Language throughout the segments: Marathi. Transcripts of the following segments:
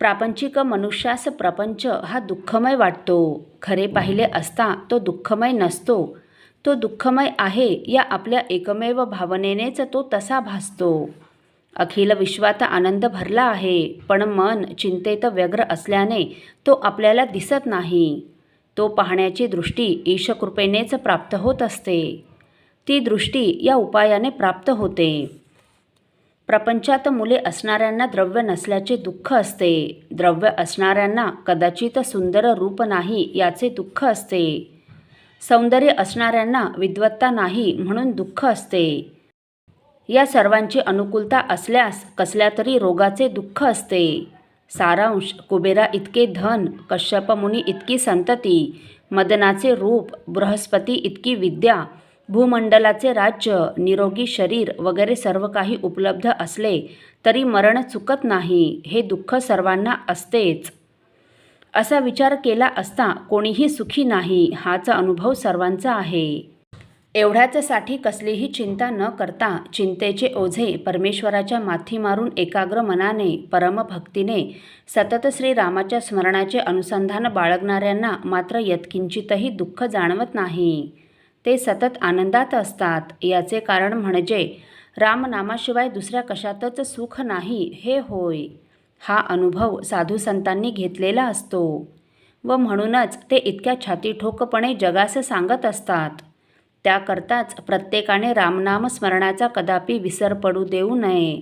प्रापंचिक मनुष्यास प्रपंच हा दुःखमय वाटतो. खरे पाहिले असता तो दुःखमय नसतो. तो दुःखमय आहे या आपल्या एकमेव भावनेनेच तो तसा भासतो. अखिल विश्वात आनंद भरला आहे पण मन चिंतेत व्यग्र असल्याने तो आपल्याला दिसत नाही. तो पाहण्याची दृष्टी ईशकृपेनेच प्राप्त होत असते. ती दृष्टी या उपायाने प्राप्त होते. प्रपंचात मुले असणाऱ्यांना द्रव्य नसल्याचे दुःख असते. द्रव्य असणाऱ्यांना कदाचित सुंदर रूप नाही याचे दुःख असते. सौंदर्य असणाऱ्यांना विद्वत्ता नाही म्हणून दुःख असते. या सर्वांची अनुकूलता असल्यास कसल्या तरी रोगाचे दुःख असते. सारांश कुबेरा इतके धन कश्यपमुनी इतकी संतती मदनाचे रूप बृहस्पती इतकी विद्या भूमंडलाचे राज्य निरोगी शरीर वगैरे सर्व काही उपलब्ध असले तरी मरण चुकत नाही हे दुःख सर्वांना असतेच. असा विचार केला असता कोणीही सुखी नाही हाच अनुभव सर्वांचा आहे. एवढ्याचसाठी कसलीही चिंता न करता चिंतेचे ओझे परमेश्वराच्या माथी मारून एकाग्र मनाने परमभक्तीने सतत श्रीरामाच्या स्मरणाचे अनुसंधान बाळगणाऱ्यांना मात्र यत्किंचितही दुःख जाणवत नाही. ते सतत आनंदात असतात. याचे कारण म्हणजे रामनामाशिवाय दुसऱ्या कशातच सुख नाही हे होय. हा अनुभव साधू संतांनी घेतलेला असतो. व म्हणूनच ते इतक्या छातीठोकपणे जगास सांगत असतात. त्याकरताच प्रत्येकाने रामनाम स्मरणाचा कदापि विसर पडू देऊ नये.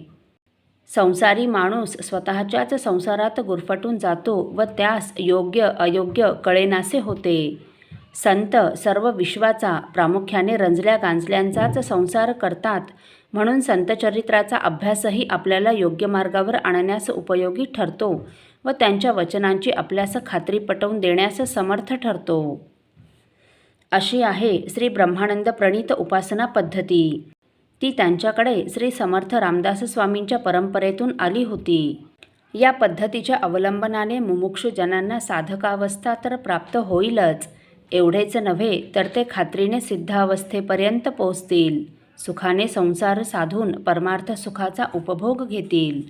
संसारी माणूस स्वतःच्याच संसारात गुरफटून जातो व त्यास योग्य अयोग्य कळेनासे होते. संत सर्व विश्वाचा प्रामुख्याने रंजल्या गांजल्यांचाच संसार करतात म्हणून संतचरित्राचा अभ्यासही आपल्याला योग्य मार्गावर आणण्यास उपयोगी ठरतो व त्यांच्या वचनांची आपल्यास खात्री पटवून देण्यास समर्थ ठरतो. अशी आहे श्री ब्रह्मानंद प्रणीत उपासना पद्धती. ती त्यांच्याकडे श्री समर्थ रामदास स्वामींच्या परंपरेतून आली होती. या पद्धतीच्या अवलंबनाने मुमुक्षुजनांना साधकावस्था तर प्राप्त होईलच एवढेच नव्हे तर ते खात्रीने सिद्धावस्थेपर्यंत पोचतील सुखाने संसार साधून परमार्थ सुखाचा उपभोग घेतील.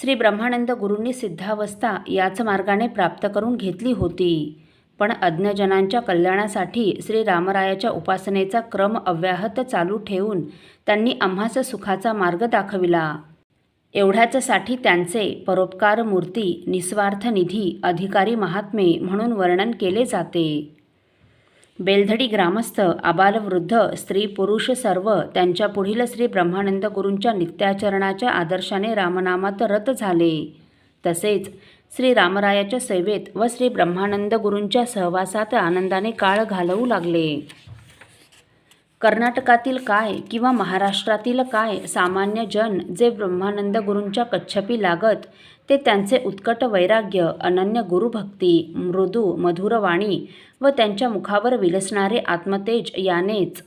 श्री ब्रह्मानंद गुरूंनी सिद्धावस्था याच मार्गाने प्राप्त करून घेतली होती. पण अज्ञजनांच्या कल्याणासाठी श्री रामरायाच्या उपासनेचा क्रम अव्याहत चालू ठेवून त्यांनी आम्हास सुखाचा मार्ग दाखविला. एवढ्याचसाठी त्यांचे परोपकार मूर्ती निस्वार्थ निधी अधिकारी महात्मे म्हणून वर्णन केले जाते. बेलधडी ग्रामस्थ आबालवृद्ध स्त्री पुरुष सर्व त्यांच्या पुढील श्री ब्रह्मानंद गुरूंच्या नित्याचरणाच्या आदर्शाने रामनामात रत झाले. तसेच श्री रामरायाच्या सेवेत व श्री ब्रह्मानंद गुरूंच्या सहवासात आनंदाने काळ घालवू लागले. कर्नाटकातील काय किंवा महाराष्ट्रातील काय सामान्य जन जे ब्रह्मानंद गुरूंच्या कच्छपी लागत ते त्यांचे उत्कट वैराग्य अनन्य गुरुभक्ती मृदू मधुरवाणी व त्यांच्या मुखावर विलसणारे आत्मतेज यानेच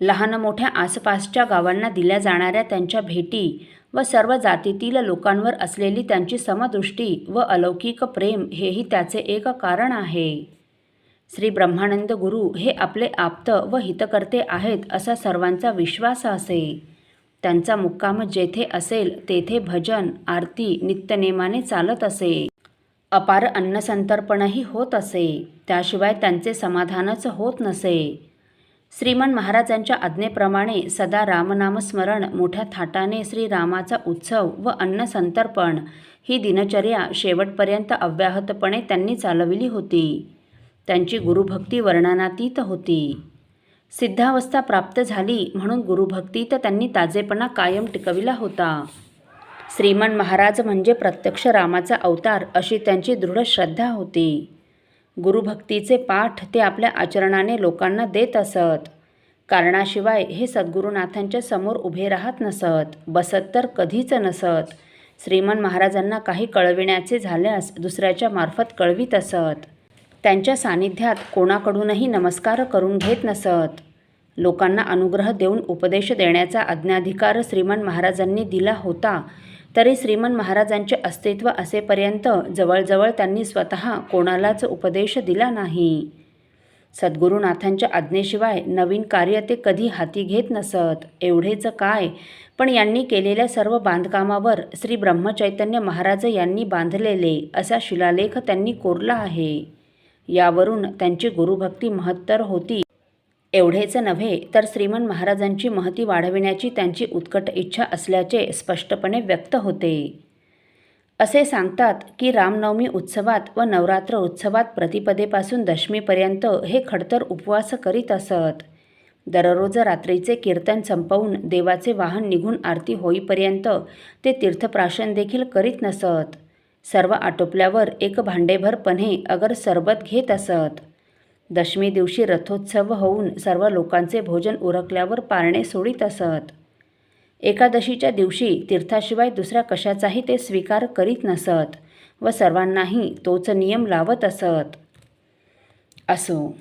लहान मोठ्या आसपासच्या गावांना दिल्या जाणाऱ्या त्यांच्या भेटी व सर्व जातीतील लोकांवर असलेली त्यांची समदृष्टी व अलौकिक प्रेम हेही त्याचे एक कारण आहे. श्री ब्रह्मानंद गुरु हे आपले आप्त व हितकर्ते आहेत असा सर्वांचा विश्वास असे. त्यांचा मुक्काम जेथे असेल तेथे भजन आरती नित्यनेमाने चालत असे. अपार अन्नसंतर्पणही होत असे. त्याशिवाय त्यांचे समाधानच होत नसे. श्रीमन महाराजांच्या आज्ञेप्रमाणे सदा रामनामस्मरण मोठ्या थाटाने श्रीरामाचा उत्सव व अन्नसंतर्पण ही दिनचर्या शेवटपर्यंत अव्याहतपणे त्यांनी चालविली होती. त्यांची गुरुभक्ती वर्णनातीत होती. सिद्धावस्था प्राप्त झाली म्हणून गुरुभक्तीत त्यांनी ताजेपणा कायम टिकविला होता. श्रीमान महाराज म्हणजे प्रत्यक्ष रामाचा अवतार अशी त्यांची दृढ श्रद्धा होती. गुरुभक्तीचे पाठ ते आपल्या आचरणाने लोकांना देत असत. कारणाशिवाय हे सद्गुरुनाथांच्या समोर उभे राहत नसत बसत तर कधीच नसत. श्रीमान महाराजांना काही कळविण्याचे झाल्यास दुसऱ्याच्या मार्फत कळवीत असत. त्यांच्या सानिध्यात कोणाकडूनही नमस्कार करून घेत नसत. लोकांना अनुग्रह देऊन उपदेश देण्याचा आज्ञाधिकार श्रीमन महाराजांनी दिला होता. तरी श्रीमन महाराजांचे अस्तित्व असेपर्यंत जवळजवळ त्यांनी स्वतः कोणालाच उपदेश दिला नाही. सद्गुरुनाथांच्या आज्ञेशिवाय नवीन कार्य ते कधी हाती घेत नसत. एवढेच काय? पण यांनी केलेल्या सर्व बांधकामावर श्री ब्रह्मचैतन्य महाराज यांनी बांधलेले असा शिलालेख त्यांनी कोरला आहे. यावरून त्यांची गुरुभक्ती महत्तर होती. एवढेच नव्हे तर श्रीमन महाराजांची महती वाढविण्याची त्यांची उत्कट इच्छा असल्याचे स्पष्टपणे व्यक्त होते. असे सांगतात की रामनवमी उत्सवात व नवरात्र उत्सवात प्रतिपदेपासून दशमीपर्यंत हे खडतर उपवास करीत असत. दररोज रात्रीचे कीर्तन संपवून देवाचे वाहन निघून आरती होईपर्यंत ते तीर्थप्राशन देखील करीत नसत. सर्व आटोपल्यावर एक भांडेभर पन्हे अगर सरबत घेत असत. दशमी दिवशी रथोत्सव होऊन सर्व लोकांचे भोजन उरकल्यावर पारणे सोडित असत. एकादशीच्या दिवशी तीर्थाशिवाय दुसऱ्या कशाचाही ते स्वीकार करीत नसत व सर्वांनाही तोच नियम लावत असत. असो.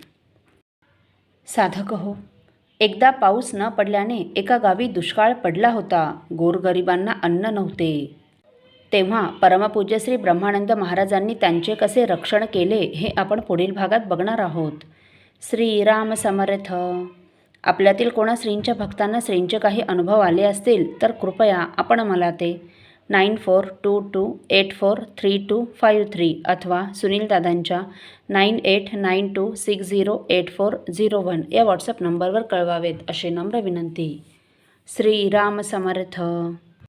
साधक हो एकदा पाऊस न पडल्याने एका गावी दुष्काळ पडला होता. गोरगरिबांना अन्न नव्हते. तेव्हा परमपूज्य श्री ब्रह्मानंद महाराजांनी त्यांचे कसे रक्षण केले हे आपण पुढील भागात बघणार आहोत. श्रीराम समर्थ. आपल्यातील कोणा श्रींच्या भक्तांना श्रींचे काही अनुभव आले असतील तर कृपया आपण मला ते nine four two two eight four three two five three अथवा सुनील दादांच्या nine eight nine two six zero eight four zero one या व्हॉट्सअप नंबरवर कळवावेत असे नम्र विनंती. श्रीराम समर्थ.